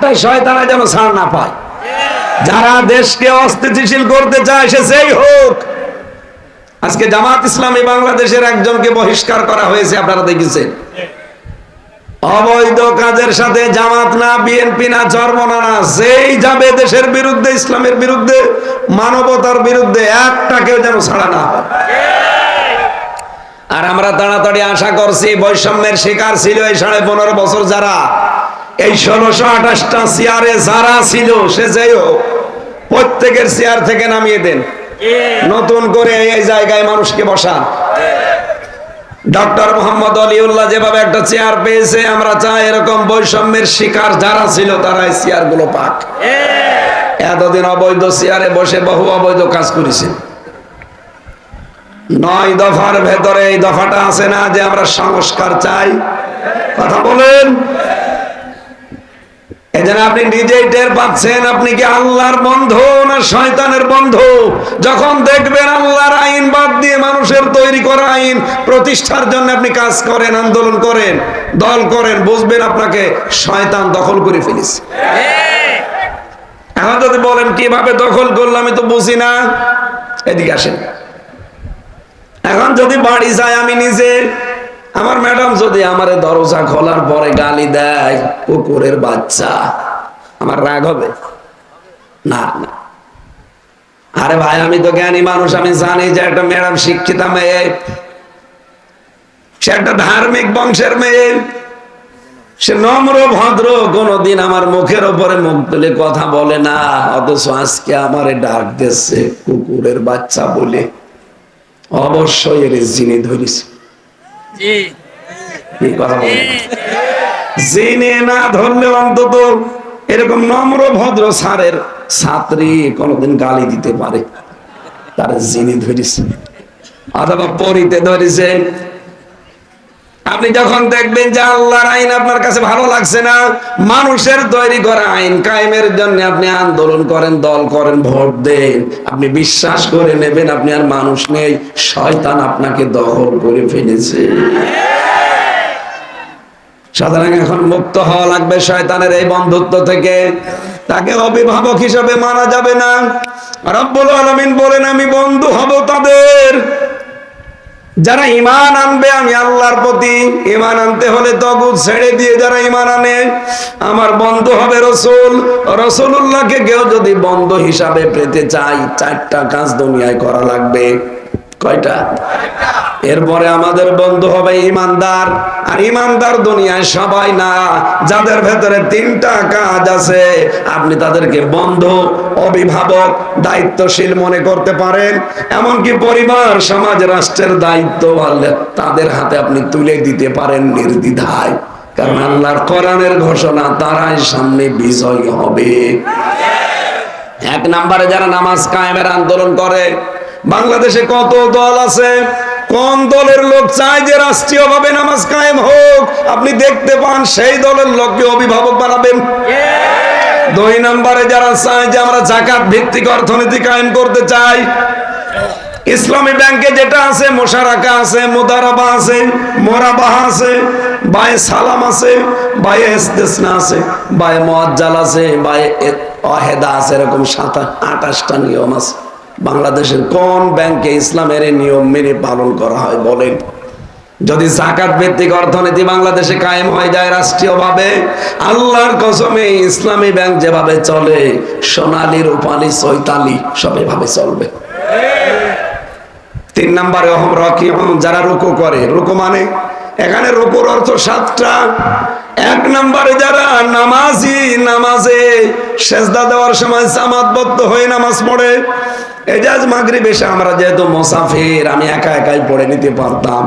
একটাই শয়তানা যেন ছাড় না পায়। যারা দেশকে অস্থিতিশীল করতে চায়, সে সেই হোক। আজকে জামাত ইসলামী বাংলাদেশের একজনকে বহিষ্কার করা হয়েছে, আপনারা দেখেছেন। অবৈধ কাজের সাথে জামাত না, বিএনপি না চরমনা না যেই যাবে দেশের বিরুদ্ধে, ইসলামের বিরুদ্ধে, মানবতার বিরুদ্ধে, একটাকেও যেন ছাড়া না হয়। আর আমরা তাড়াতাড়ি আশা করছি, বৈষম্যের শিকার ছিল এই সাড়ে পনেরো বছর যারা। এই ষোলোশো আঠাশটা চেয়ারে যারা ছিল, সে যেই হোক, প্রত্যেকের চেয়ার থেকে নামিয়ে দেন। নতুন করে এই জায়গায় মানুষকে বসান। ডক্টর মোহাম্মদ আলিউল্লাহ যেভাবে একটা চেয়ার পেয়েছে, আমরা চাই এরকম বৈষম্যের শিকার যারা ছিল, তারা এই চেয়ারগুলো পাক। এতদিন অবৈধ চেয়ারে বসে বহু অবৈধ কাজ করেছেন নয় দফার ভেতরে এই দফাটা আছে না যে আমরা সংস্কার চাই? কথা বলেন। প্রতিষ্ঠার জন্য আপনি কাজ করেন, আন্দোলন করেন, দল করেন, বুঝবেন আপনাকে শয়তান দখল করে ফেলিস এখন যদি বলেন, কীভাবে দখল করলাম আমি তো বুঝি না। এদিকে আসেন। এখন যদি বাড়ি যায়, আমি নিজে আমার ম্যাডাম যদি আমার দরজা খোলার পরে গালি দেয়, কুকুরের বাচ্চা, আমার রাগ হবে? না না। আরে ভাই, আমি তো জ্ঞানী মানুষ, আমি জানি যে একটা ম্যাডাম শিক্ষিতা মেয়ে, সে একটা ধার্মিক বংশের মেয়ে, সে নম্র, ভদ্র, কোনদিন আমার মুখের ওপরে মুখ তুলে কথা বলে না, অথচ আজকে আমারে ডাক দিচ্ছে কুকুরের বাচ্চা বলে। অবশ্যই এর জিনে এই কথা জেনে না ধরলে অন্তত এরকম নম্র ভদ্র সারের ছাত্রী কোনদিন গালি দিতে পারে। তার জেনে ধরিছে। অথবা পরিতে ধরেছে আপনি যখন দেখবেন যে আল্লাহর আইন আপনার কাছে ভালো লাগছে না, মানুষের তৈরি করা আইন কায়েমের জন্য আপনি আন্দোলন করেন, দল করেন, ভোট দেন। আপনি বিশ্বাস করে নেবেন, আপনি আর মানুষ নেই, শয়তান আপনাকে দখল করে ফেলেছে। সুতরাং এখন মুক্ত হওয়া লাগবে শয়তানের এই বন্ধুত্ব থেকে। তাকে অভিভাবক হিসাবে মানা যাবে না। রব্বুল আলামিন বলেন, আমি বন্ধু হব তাদের। যারা ইমান আনবে, আমি আল্লাহর প্রতি ইমান আনতে হলে তগুদ ছেড়ে দিয়ে যারা ইমান আনে, আমার বন্ধু হবে রসুল। রসুল্লাহকে কেউ যদি বন্ধ হিসাবে পেতে চাই চারটা কাজ দুনিয়ায় করা লাগবে। কয়টা? এরপরে আমাদের বন্ধু হবে ইমানদার, আর ইমানদার দুনিয়ায় সবাই না, যাদের ভেতরে তিনটা কাজ আছে, আপনি তাদেরকে বন্ধু, অভিভাবক, দায়িত্বশীল মনে করতে পারেন, এমনকি পরিবার, সমাজ, রাষ্ট্রের দায়িত্ব তাদের হাতে আপনি তুলে দিতে পারেন নির্দ্বিধায়। কারণ আল্লাহর কোরআনের ঘোষণা তারাই সামনে বিজয় হবে। এক নম্বরে যারা নামাজ কায়েমের আন্দোলন করে বাংলাদেশে কত দল আছে? কোন দলের লোক চায় যে রাষ্ট্রীয় ভাবে নামাজ কায়েম হোক? আপনি দেখতে পান সেই দলের লোককে অভিভাবক বানাবেন। দুই নম্বরে যারা চায় যে আমরা জাকাত ভিত্তিক অর্থনীতি কায়েম করতে চাই, ইসলামী ব্যাংকে যেটা আছে, মোশারাকা আছে, মোদারাবা আছে, মোরাবাহা আছে, বায়ে সালাম আছে, বায়ে ইস্তেসনা আছে, বায়ে মোয়াজ্জাল আছে, বায়ে অহেদা আছে, এরকম সাত আঠাশটা নিয়ম আছে। বাংলাদেশের কোন ব্যাংকে ইসলামের নিয়ম মেনে পালন করা হয় বলেন? যদি জাকাত ভিত্তিক অর্থনীতি বাংলাদেশে কায়েম হয়ে যায় রাষ্ট্রীয়ভাবে আল্লাহর কসমে ইসলামী ব্যাংক যেভাবে চলে সোনালি রূপালী চৈতালি সব এভাবে চলবে। তিন নম্বরে অহম রকি যারা রুকু করে রুকু মানে? এখানে রুকুর অর্থ সাতটা। এক নম্বরে যারা নামাজি, নামাজে সেজদা দেওয়ার সময় জামাতবদ্ধ হয়ে নামাজ পড়ে। এজাজ মাগরি এসে আমরা যেহেতু মোসাফির, আমি একা একাই পড়ে নিতে পারতাম।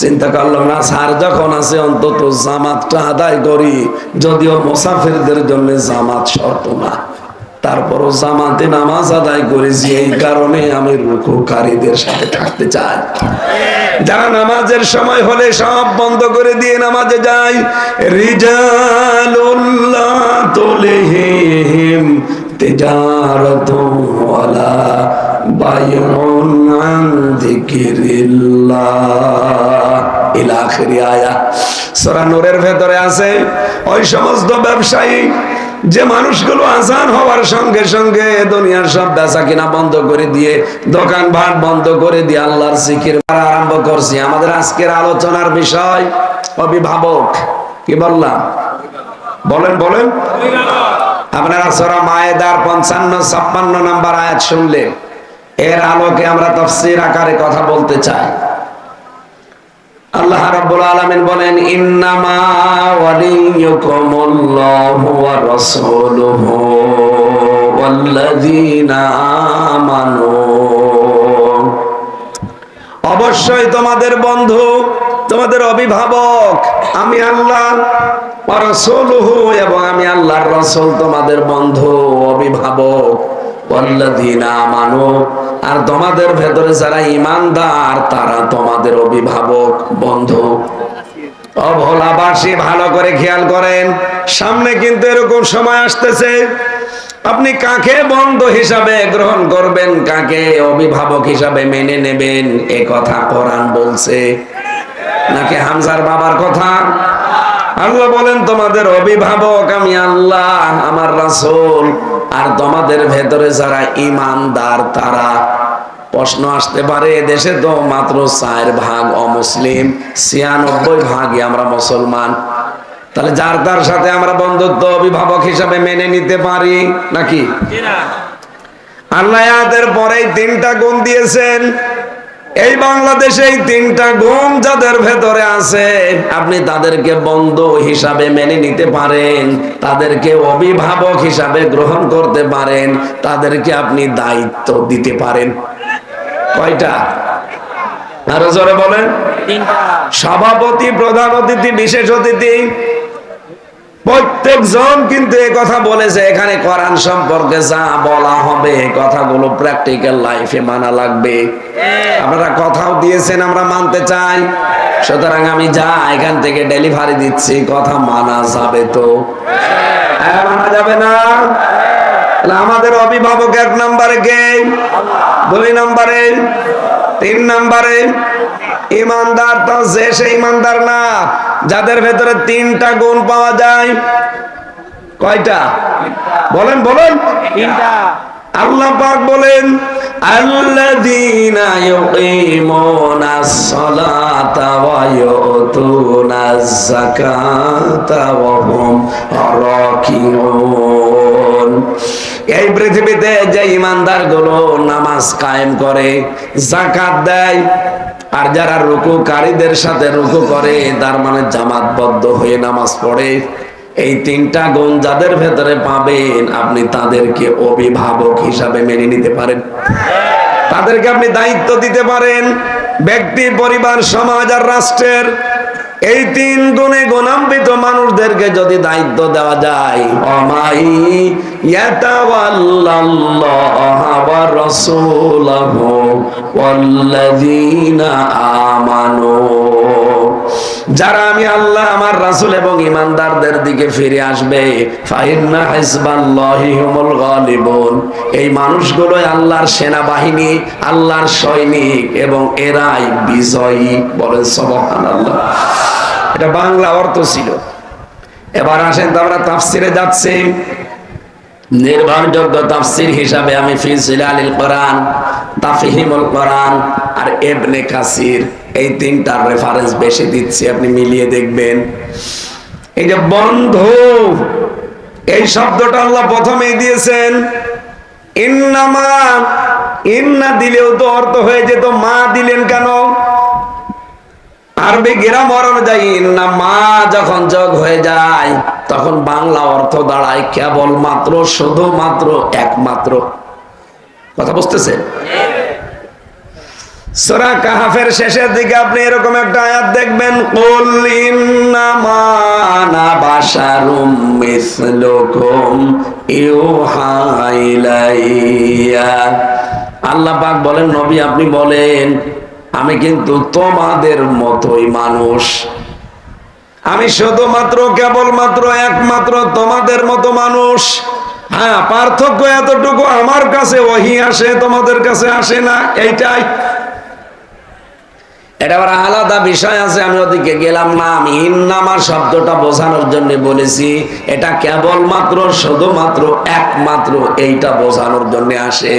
চিন্তা করলাম, না স্যার, যখন আছে অন্তত জামাতটা আদায় করি, যদিও মোসাফিরদের জন্য জামাত শর্ত না। তারপরও জামাতে নামাজ আদায় করেছি এই কারণে আমি রুকুকারীদের সাথে থাকতে চাই। যারা নামাজের সময় হলে সব বন্ধ করে দিয়ে নামাজে যায়, রিজালুল্লাহ তুলহিম তিজারাতুম ওয়ালা আন যিকিরিল্লাহ। আছে, ওই সমস্ত ব্যবসায়ী, যে মানুষগুলো হওয়ার সঙ্গে সঙ্গে দুনিয়ার সব বেচা কিনা বন্ধ করে দিয়ে, দোকান ভাট বন্ধ করে দিয়ে আল্লাহর আরম্ভ করছি। আমাদের আজকের আলোচনার বিষয়, অভিভাবক, কি বললাম? বলেন বলেন। আপনারা সরা মায়েদার পঞ্চান্ন, ছাপ্পান্ন নাম্বার আয়াত শুনলে, এর আলোকে আমরা তফসির আকারে কথা বলতে চাই। আল্লাহ রাব্বুল আলামিন বলেন, ইন্নামা ওয়ালিয়ুকুমুল্লাহু ওয়া রাসূলুহু ওয়াল্লাযীনা আমানু। অবশ্যই তোমাদের বন্ধু, তোমাদের অভিভাবক, আমি আল্লাহ রাসূলুহু এবং আমি আল্লাহর রাসূল তোমাদের বন্ধু, অভিভাবক, ওয়াল্লাযীনা আমানু। আর তোমাদের ভেতরে যারা ইমানদার, তারা তোমাদের অভিভাবক, বন্ধু। অভোলাবাসী ভালো করে খেয়াল করেন। সামনে কিন্তু এরকম সময় আসতেছে। আপনি কাকে বন্ধু হিসাবে গ্রহণ করবেন, কাকে অভিভাবক হিসাবে মেনে নেবেন, এ কথা কোরআন বলছে। নাকি হামজার বাবার কথা? আল্লাহ বলেন, তোমাদের অভিভাবক আমি আল্লাহ, আমার রাসূল। আর তোমাদের ভেতরে যারা ইমানদার তারা প্রশ্ন আসতে পারে দেশে তো মাত্র চার ভাগ অমুসলিম ছিয়ানব্বই ভাগই আমরা মুসলমান। তাহলে যার তার সাথে আমরা বন্ধুত্ব অভিভাবক হিসাবে মেনে নিতে পারি নাকি? আল্লাহ পরে পরেই তিনটা গুণ দিয়েছেন। এই বাংলাদেশে এই তিনটা গুণ যাদের ভেতরে আছে আপনি তাদেরকে বন্ধু হিসাবে মেনে নিতে পারেন তাদেরকে অভিভাবক হিসাবে গ্রহণ করতে পারেন তাদেরকে আপনি দায়িত্ব দিতে পারেন। কয়টা? আরও জোরে বলেন। সভাপতি প্রধান অতিথি বিশেষ অতিথি প্রত্যেকজন কিন্তু এই কথা বলেছে এখানে কোরআন সম্পর্কে যা বলা হবে কথাগুলো প্র্যাকটিক্যাল লাইফে মানা লাগবে। আপনারা কথাও দিয়েছেন আমরা মানতে চাই। সুতরাং আমি যা এখান থেকে ডেলিভারি দিচ্ছি কথা মানা যাবে তো। হ্যাঁ, মানা যাবে না? আমাদের অভিভাবক এক নম্বরে কে? দুই নম্বরে? তিন নম্বরে? ইমানদার তো যে সে ইমানদার না যাদের ভেতরে তিনটা গুণ পাওয়া যায়। কয়টা? বলেন বলেন। তিনটা। আল্লাহ পাক বলেন আল্লাযীনা ইউকিমুনাস সালাতা ওয়া ইউতুনাজ যাকাতা ওয়া হুম রাকিউন। এই পৃথিবীতে যে ইমানদারগুলো নামাজ কায়েম করে জাকাত দেয় আর যারা রুকুকারীদের সাথে রুকু করে, তার মানে জামাতবদ্ধ হয়ে নামাজ পড়ে। এই তিনটা গুণ যাদের ভেতরে পাবেন, আপনি তাদেরকে অভিভাবক হিসাবে মেনে নিতে পারেন। তাদেরকে আপনি দায়িত্ব দিতে পারেন। ব্যক্তি, পরিবার, সমাজ আর রাষ্ট্রের এই তিন গুণে গুণান্বিত মানুষদেরকে যদি দায়িত্ব দেওয়া যায়, অমাই ইয়াতাওয়াল্লাল্লাহা ওয়া রাসূলাহু। যারা আমি আল্লাহ, আমার রাসূল এবং ইমানদারদের দিকে ফিরে আসবে এই মানুষগুলোই আল্লাহর সেনাবাহিনী, আল্লাহর সৈনিক এবং এরাই বিজয়ী বলেন সুবহানাল্লাহ। এটা বাংলা অর্থ ছিল। এবার আসেন তো আমরা তাফসিরে যাচ্ছি। নির্ভরযোগ্য তাফসির হিসাবে আমি ফিজিল আলিল কোরআন, তাফহিমুল কোরআন আর এবনে কাসির এই তিনটার রেফারেন্স বেশি দিচ্ছি, আপনি মিলিয়ে দেখবেন। এই যে বন্ধু, এই শব্দটা আল্লাহ প্রথমেই দিয়েছেন, ইন্নামা, ইন্না দিলেও তো অর্থ হয়ে যেত, মা দিলেন কেন? আরবি গ্রামার অনুযায়ী না মা যখন যোগ হয়ে যায় তখন বাংলা অর্থ দাঁড়ায় কেবল মাত্র শুধুমাত্র, একমাত্র। কথা বুঝতেছেন সূরা কাহাফের শেষের দিকে আপনি এরকম একটা আয়াত দেখবেন আল্লাহ বলেন, নবী আপনি বলেন, আমি কিন্তু তোমাদের মতোই মানুষ। আমি শুধুমাত্র, কেবলমাত্র একমাত্র তোমাদের মতো মানুষ। হ্যাঁ পার্থক্য এতটুকু আমার কাছে, ওহি আসে, তোমাদের কাছে আসে না, এইটাই। এটা আবার আলাদা বিষয় আছে, আমি ওদিকে গেলাম না, আমি ইন্নামা শব্দটা বোঝানোর জন্য বলেছি, এটা কেবলমাত্র, শুধুমাত্র একমাত্র এইটা বোঝানোর জন্য আসে।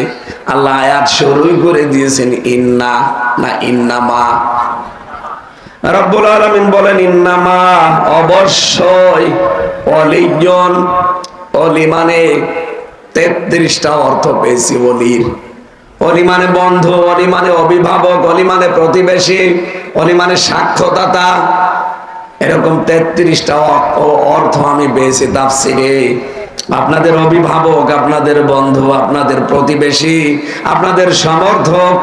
আল্লাহ আয়াত শুরুই করে দিয়েছেন, ইন্না না ইন্নামা। রব্বুল আলামিন বলেন, ইন্নামা অবশ্যই অলিজন অলি মানে তেত্রিশটা অর্থ পেয়েছি অলির অলি মানে বন্ধু, অলি মানে অভিভাবক, অলি মানে প্রতিবেশী, অলি মানে সাক্ষ্যদাতা। এরকম তেত্রিশটা অর্থ আমি পেয়েছি তাফসিরে। আপনাদের অভিভাবক, আপনাদের বন্ধু, আপনাদের প্রতিবেশী, আপনাদের সমর্থক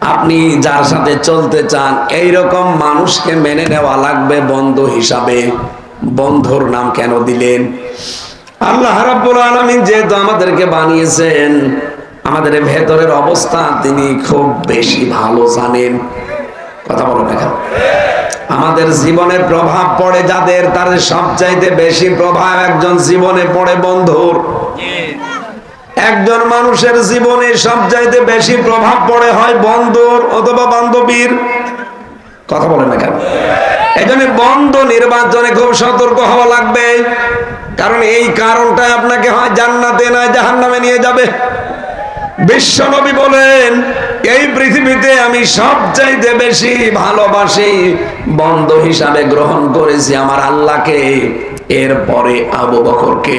আপনি যার সাথে চলতে চান এই রকম মানুষকে মেনে নেওয়া লাগবে বন্ধু হিসাবে। বন্ধুর নাম কেন দিলেন? আল্লাহ রাব্বুল আলামিন যেহেতু আমাদেরকে বানিয়েছেন, আমাদের ভেতরের অবস্থা তিনি খুব বেশি ভালো জানেন। কথা বলো কেন? আমাদের জীবনে প্রভাব পড়ে যাদের, তাদের সবচাইতে বেশি প্রভাব একজন জীবনে পড়ে বন্ধুর। একজন মানুষের জীবনে সবচাইতে বেশি প্রভাব পড়ে হয় বন্ধুর অথবা বান্ধবীর। কথা বলে না কেন? এই বন্ধ নির্বাচনে খুব সতর্ক হওয়া লাগবে। কারণ এই কারণটা আপনাকে হয় জান্নাতে নয় জাহান্নামে নিয়ে যাবে। বিশ্বনবী বলেন, এই পৃথিবীতে আমি সবচাইতে বেশি ভালোবাসি বন্ধ হিসাবে গ্রহণ করেছি আমার আল্লাহকে, এরপরে আবু বকরকে।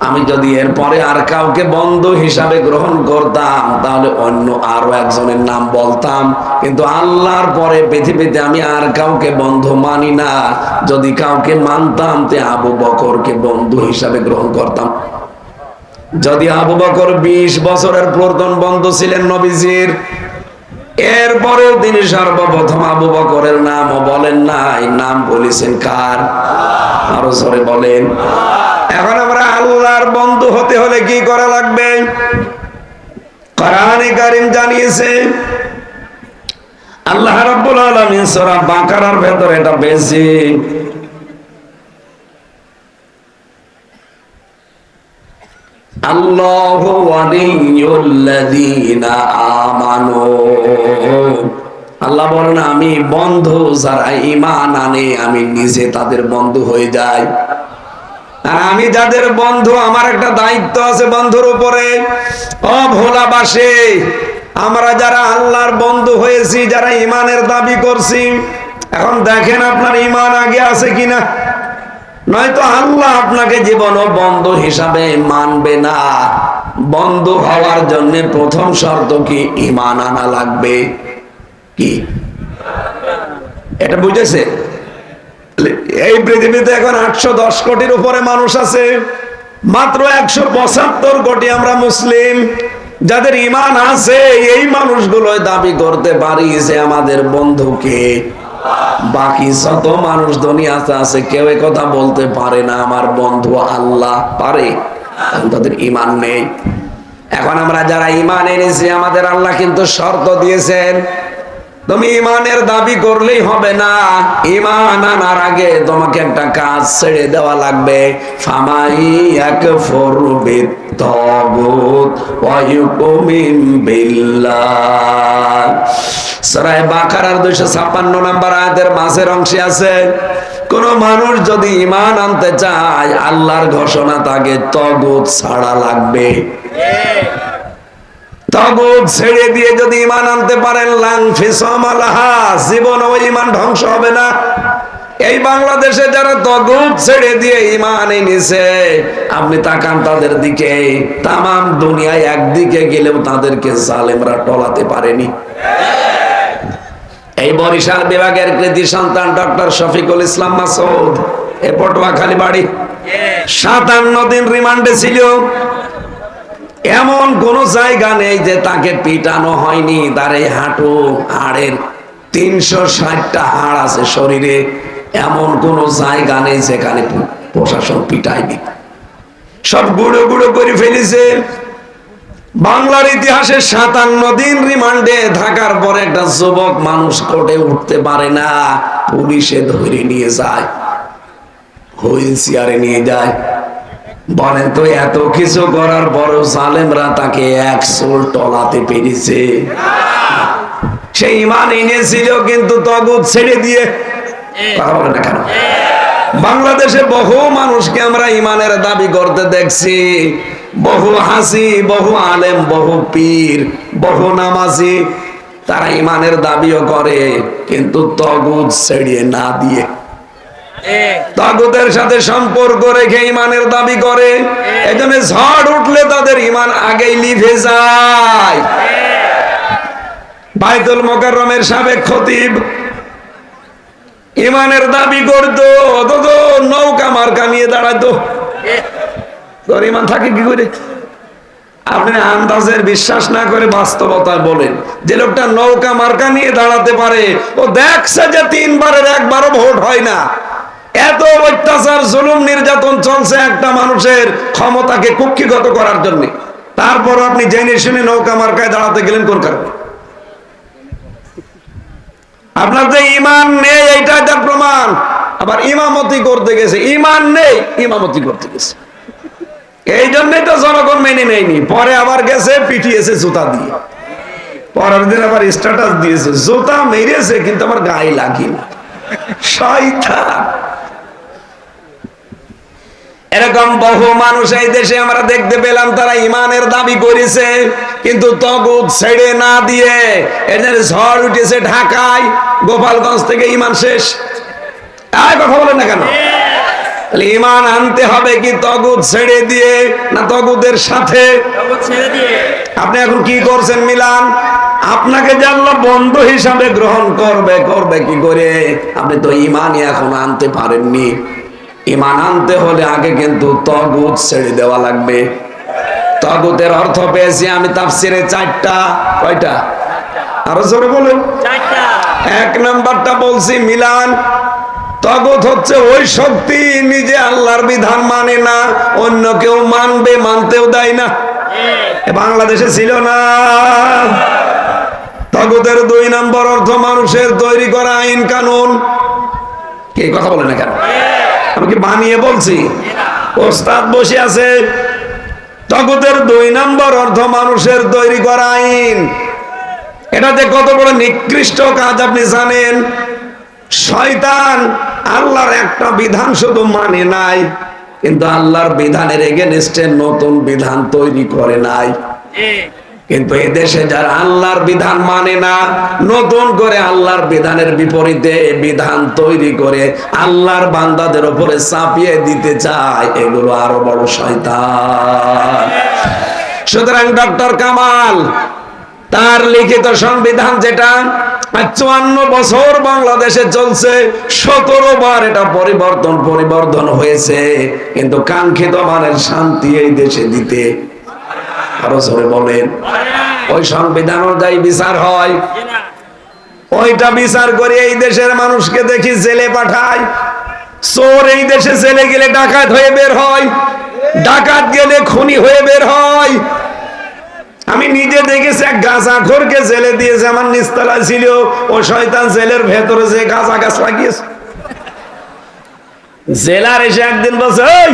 আমি যদি এরপরে আর কাউকে বন্ধু হিসাবে গ্রহণ করতাম, তাহলে অন্য আরও একজনের নাম বলতাম। কিন্তু আল্লাহর পরে পৃথিবীতে আমি আর কাউকে বন্ধু মানি না। যদি কাউকে মানতাম, তে আবু বকরকে বন্ধু হিসাবে গ্রহণ করতাম। যদি আবু বকর বিশ বছরের প্রথম বন্ধু ছিলেন নবীজির, এরপরেও তিনি সর্বপ্রথম আবু বকরের নামও বলেন নাই। নাম বলেছেন কার? আরও জোরে বলেন। এখন আমরা আল্লাহর বন্ধু হতে হলে কি করা লাগবে? কোরআনে কারিম জানিয়েছে, আল্লাহ রাব্বুল আলামিন সূরা বাকারার ভেতর এটা বেশি আল্লাহ আল্লাহ বলেন, আমি বন্ধু, যারা ঈমান আনে, আমি নিজে তাদের বন্ধু হয়ে যাই। আর আমি যাদের বন্ধু, আমার একটা দায়িত্ব আছে বন্ধুর উপরে। অভোলাবাসে আমরা যারা আল্লাহর বন্ধু হয়েছি, যারা ইমানের দাবি করছি, এখন দেখেন আপনার ইমান আগে আছে কিনা? নয়তো আল্লাহ আপনাকে জীবন ও বন্ধু হিসাবে মানবে না। বন্ধু হওয়ার জন্য প্রথম শর্ত কি? ইমান আনা লাগবে। কি? এটা বুঝেছে? এই পৃথিবীতে এখন আটশো দশ কোটির উপরে মানুষ আছে। মাত্র একশো পঁচাত্তর কোটি আমরা মুসলিম। যাদের ইমান আছে, এই মানুষগুলো দাবি করতে পারি যে আমাদের বন্ধুকে বাকি যত মানুষ দুনিয়াতে আছে, কেউ কথা বলতে পারে না, আমার বন্ধু আল্লাহ পারে। তাদের ইমান নেই। এখন আমরা যারা ইমান এনেছি, আমাদের আল্লাহ কিন্তু শর্ত দিয়েছেন তুমি ইমানের দাবি করলেই হবে না। ইমান আনার আগে তোমাকে একটা কাজ ছেড়ে দেওয়া লাগবে। ফামাই ইয়াকফুর বিত্তাগুত ওয়া ইউমিন বিল্লাহ। সূরা বাকারার 256 নম্বর আয়াতের মাঝের অংশে আছে, কোন মানুষ যদি ইমান আনতে চায়, আল্লাহর ঘোষণা তাকে তগুত ছাড়া লাগবে। তগুত ছেড়ে দিয়ে যদি ইমান আনতে পারেন, লাং ফিসমালাহা জীবন ওই ইমান ধ্বংস হবে না। এই বাংলাদেশে যারা তগুত ছেড়ে দিয়ে ইমান এনেছে, আপনি তাকান তাদের দিকে, তামাম দুনিয়ায় একদিকে গেলেও তাদেরকে জালেমরা টলাতে পারেনি। এই বরিশাল বিভাগের কৃতি সন্তান ডক্টর শফিকুল ইসলাম মাসুদ এ পটুয়াখালী বাড়ি। সাতান্ন দিন রিমান্ডে ছিল। এমন কোন জায়গা নেই যে তাকে পিটানো হয়নি। তার হাঁটু, হাড়ের তিনশো ষাটটা হাড় আছে শরীরে। এমন কোন জায়গা নেই যেখানে প্রশাসন পিটায়নি। সব গুঁড়ো গুঁড়ো করে ফেলেছে। বাংলার ইতিহাসে সাতান্ন দিন রিমান্ডে থাকার পর একটা যুবক মানুষ কোর্টে উঠতে পারে না। পুলিশে ধরে নিয়ে যায়। হুইল চেয়ারে নিয়ে যায়। বলেন তো এত কিছু করার পরও সালেমরা তাকে এক সোল টলাতে পেরেছে। সে ইমান এনেছিল কিন্তু তগুত ছেড়ে দিয়ে। কেন? বাংলাদেশে বহু মানুষকে আমরা ইমানের দাবি করতে দেখছি। বহু হাসি, বহু আলেম, বহু পীর, বহু নামাজি, তারা ইমানের দাবিও করে, কিন্তু তগুত ছেড়িয়ে না দিয়ে তাগুতের সাথে সম্পর্ক রেখে ইমানের দাবি করে। এজন্য ঝড় উঠলে তাদের ইমান আগেই লিভে যায়। বাইতুল মোকাররমের সাবেক খতিব ইমানের দাবি করতো অথচ নৌকা মার্কা নিয়ে দাঁড়াতো। তোর ইমান থাকে কি করে? আপনি আন্দাজের বিশ্বাস না করে বাস্তবতা বলেন। যে লোকটা নৌকা মার্কা নিয়ে দাঁড়াতে পারে ও দেখছে যে তিনবারের একবারও ভোট হয় না। এত অত্যাচার, জুলুম, নির্যাতন চলছে একটা মানুষের ক্ষমতাকে কুক্ষিগত করার জন্য। তারপর আপনি জেনে শুনে নৌকা মার্কায় দাঁড়াতে গেলেন কোন কারণে? আপনার যে ইমান নেই, এইটা তার প্রমাণ। আবার ইমামতি করতে গেছে। ইমান নেই, ইমামতি করতে গেছে। এই জন্যই তো জনগণ মেনে নেয়নি। পরে আবার গেছে, পিটিয়েছে জুতা দিয়ে। পরের দিন আবার স্ট্যাটাস দিয়েছে। জুতা মেরেছে, কিন্তু আমার গায়ে লাগেনি। শয়তান। এরকম বহু মানুষ এই দেশে আমরা দেখতে পেলাম তারা ইমানের দাবি করেছে কিন্তু তগুত ছেড়ে না দিয়ে এদের ঝড় উঠেছে ঢাকায় গোপালগঞ্জ থেকে ইমান শেষ। আর কথা বলেন না কেন? তাহলে ইমান আনতে হবে কি তগুত ছেড়ে দিয়ে না তগুদের সাথে? আপনি এখন কি করছেন মিলান? আপনাকে যে আল্লাহ বন্ধু হিসাবে গ্রহণ করবে করবে কি করে? আপনি তো ইমানই এখন আনতে পারেননি। ইমান আনতে হলে আগে কিন্তু তগুত ছেড়ে দেওয়া লাগবে। তগুতের অর্থ পেয়েছি আমি তাফসিরে চারটা। কয়টা? আরও জোরে বলেন। চারটা। এক নাম্বারটা বলছি মিলান তগত হচ্ছে ওই শক্তি নিজে আল্লাহর বিধান মানে না অন্য কেউ মানবে মানতেও দেয় না। বাংলাদেশে ছিল না। তগতের দুই নম্বর অর্থ মানুষের তৈরি করা আইন কানুন। কে কথা বলে না কেন? আমি কি বানিয়ে বলছি? ওস্তাদ বসে আছে। তগতের দুই নম্বর অর্থ মানুষের তৈরি করা আইন। এটা যে কত বড় নিকৃষ্ট কাজ আপনি জানেন? শয়তান আল্লাহর একটা বিধান শুধু মানে নাই, কিন্তু আল্লাহর বিধানের এগেনস্টে নতুন বিধান তৈরি করে নাই। কিন্তু এদেশে যারা আল্লাহর বিধান মানে না, নতুন করে আল্লাহর বিধানের বিপরীতে বিধান তৈরি করে আল্লাহর বান্দাদের উপরে চাপিয়ে দিতে চায়, এগুলো আরও বড় শয়তান। সুতরাং ডক্টর কামাল, তার লিখিত সংবিধান যেটা চুয়ান্ন বছর বাংলাদেশে চলছে, সতেরো বার এটা পরিবর্তন পরিবর্তন হয়েছে, কিন্তু কাঙ্ক্ষিত মানের শান্তি এই দেশে দিতে আরও জোরে বলেন। ওই সংবিধান অনুযায়ী বিচার হয়। ওইটা বিচার করে এই দেশের মানুষকে দেখি জেলে পাঠায়। চোর এই দেশে জেলে গেলে ডাকাত হয়ে বের হয়। ডাকাত গেলে খুনি হয়ে বের হয়। আমি নিজে দেখেছি এক গাছা খোরকে জেলে দিয়েছে আমার নিস্তলা ছিল। ও শয়তান জেলের ভেতরে যে গাছা গাছ লাগিয়েছে। জেলার এসে একদিন বলছে ওই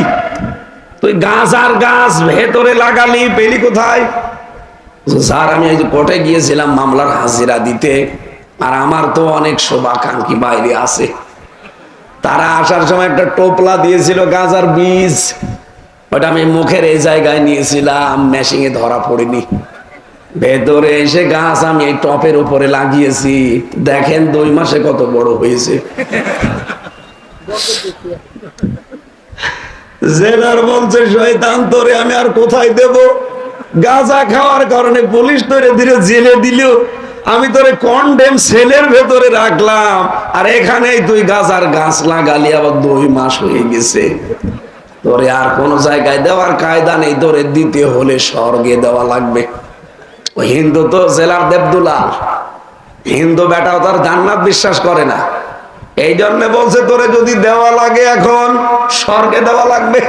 তুই গাছ আর গাছ ভেতরে লাগালি, পেলি কোথায়? স্যার, আমি যে কোর্টে গিয়েছিলাম মামলার হাজিরা দিতে, আর আমার তো অনেক শোভাকাঙ্ক্ষী বাইরে আছে। তারা আসার সময় একটা টোপলা দিয়েছিল গাজার বীজ। ওটা আমি মুখের এই জায়গায় নিয়েছিলাম, মেশিনে ধরা পড়িনি। ভেতরে এসে গাছ আমি এই টপের উপরে লাগিয়েছি। দেখেন দুই মাসে কত বড় হয়েছে। জেলার বলছে, শয়তান তোরে আমি আর কোথায় দেব? গাঁজা খাওয়ার কারণে পুলিশ তোরে ধীরে জেলে দিল। আমি তোরে কন্ডেম সেলের ভেতরে রাখলাম। আর এখানেই তুই গাছার গাছ লাগালি, আবার দুই মাস হয়ে গেছে। তোরে আর কোন জায়গায় দেওয়ার কায়দা নেই, তোরে দিতে হলে স্বর্গে দেওয়া লাগবে। হিন্দু তো জেলার দেবদুলাল। হিন্দু বেটাও তার জান্নাত বিশ্বাস করে না। এই জন্য বলছে, তোরে যদি দেওয়া লাগে এখন, স্বর্গে দেওয়া লাগবে।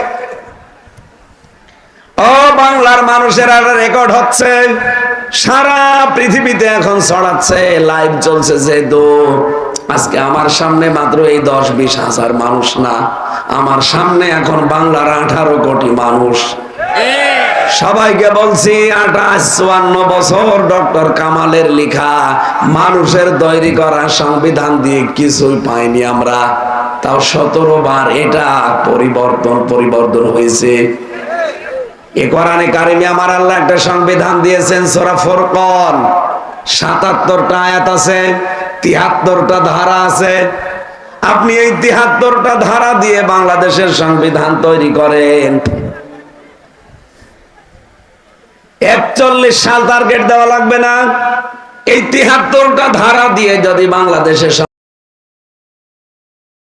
ও বাংলার মানুষের আর রেকর্ড হচ্ছে, সারা পৃথিবীতে এখন ছড়াচ্ছে, লাইভ চলছে যেহেতু। আজকে আমার সামনে মাত্র এই দশ বিশ হাজার মানুষ না, আমার সামনে এখন বাংলার আঠারো কোটি মানুষ। সবাইকে বলছি, আঠাশ চুয়ান্ন বছর ডক্টর কামালের লেখা, মানুষের তৈরি করা সংবিধান দিয়ে কিছুই পাইনি আমরা। তাও সতেরো বার এটা পরিবর্তন পরিবর্তন হয়েছে। এ কোরআনে আমার আল্লাহ একটা সংবিধান দিয়েছেন, সোরা ফোরকন। সাতাত্তরটা আয়াত আছে, তিয়াত্তরটা ধারা আছে। আপনি এই তিয়াত্তরটা ধারা দিয়ে বাংলাদেশের সংবিধান তৈরি করেন। একচল্লিশ সাল টার্গেট দেওয়া লাগবে না। এই তিহাত্তরটা ধারা দিয়ে যদি বাংলাদেশের